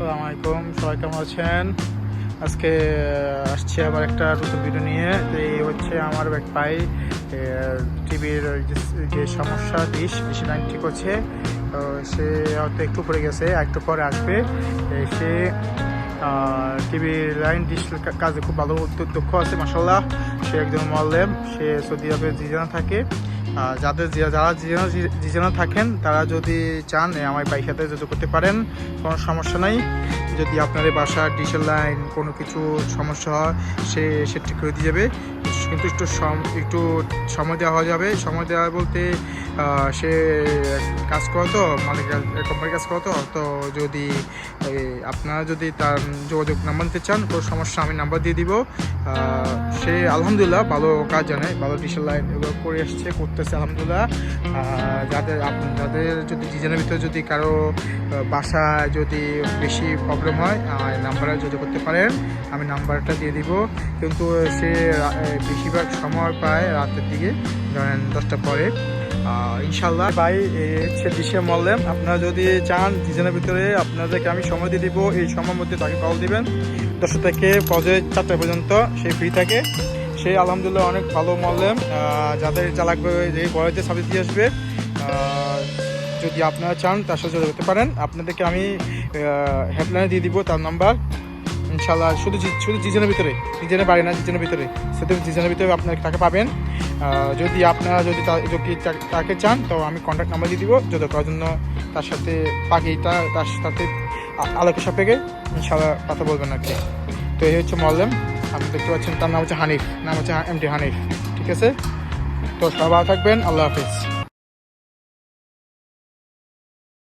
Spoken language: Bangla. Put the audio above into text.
আসসালামু আলাইকুম, সবাই কেমন আছেন? আজকে আসছি আবার একটা নতুন ভিডিও নিয়ে। এই হচ্ছে আমার এক ভাই টিভির যে সমস্যা ডিশ ডিশ লাইন ঠিক হচ্ছে। সে হয়তো একটু পরে গেছে, একটু পরে আসবে। সে টিভির লাইন ডিশ কাজে খুব ভালো দক্ষ আছে মাসাল্লাহ সে একজন মল্লেম সে সৌদি আরবে জিজানা থাকে। যাদের যারা যে যেন থাকেন, তারা যদি চান আমার বাইক সাথে যোগাযোগ করতে পারেন, কোনো সমস্যা নাই। যদি আপনাদের বাসার ডিসেল লাইন কোনো কিছু সমস্যা হয়, সে সে ঠিক করে দিয়ে যাবে। কিন্তু একটু একটু সময় দেওয়া হয়ে যাবে। সময় দেওয়া বলতে সে কাজ করে তো মানে কোম্পানির কাজ করে তো তো যদি আপনারা যদি তার যোগাযোগ নাম্বার নিতে চান, কোনো সমস্যা, আমি নাম্বার দিয়ে দিব। সে আলহামদুলিল্লাহ ভালো কাজ জানে, ভালো ডিসেল লাইন এগুলো করে আসছে করতেছে আলহামদুলিল্লাহ। যাদের যাদের যদি, ডিজাইনের ভিতরে যদি কারও বাসায় যদি বেশি প্রবলেম হয় আমার নাম্বারে যোগাযোগ করতে পারেন, আমি নাম্বারটা দিয়ে দিব। কিন্তু সে বেশিরভাগ সময় পায় রাতের দিকে, ধরেন দশটা পরে। ইনশাল্লাহ ভাই হচ্ছে দিশে মল্লেম আপনারা যদি চান ডিজাইনের ভিতরে আপনাদেরকে আমি সময় দিয়ে দিব। এই সময়ের মধ্যে তাকে কল দিবেন। দশটা থেকে পৌঁছে চারটা পর্যন্ত সে ফ্রি থাকে। সে আলহামদুলিল্লাহ অনেক ভালো মল্লেম যাদের যা লাগবে যে বয়সে সার্ভিস দিয়ে আসবে যদি আপনারা চান, তার সাথে যোগাযোগ করতে পারেন। আপনাদেরকে আমি হেডলাইনে দিয়ে দিব, তার নাম্বার ইনশাল্লাহ শুধু শুধু ডিজাইনের ভিতরে ডিজাইনের বাড়ি না, জিজনের ভিতরে। শুধু ডিজাইনের ভিতরে আপনার টাকা পাবেন। যদি আপনারা যদি যদি তাকে চান, তো আমি কন্ট্যাক্ট নাম্বার দিয়ে দিব, যোগাযোগ করার জন্য তার সাথে বাকিটা তার সাথে আলোকের সাপেক্ষে ইনশাল্লাহ কথা বলবেন আর কি। তো এই হচ্ছে মল্লেম আপনি দেখতে পাচ্ছেন, তার নাম হচ্ছে হানিফ। নাম হচ্ছে এমডি হানিফ। ঠিক আছে? তো সবাই থাকবেন। আল্লাহ হাফিজ।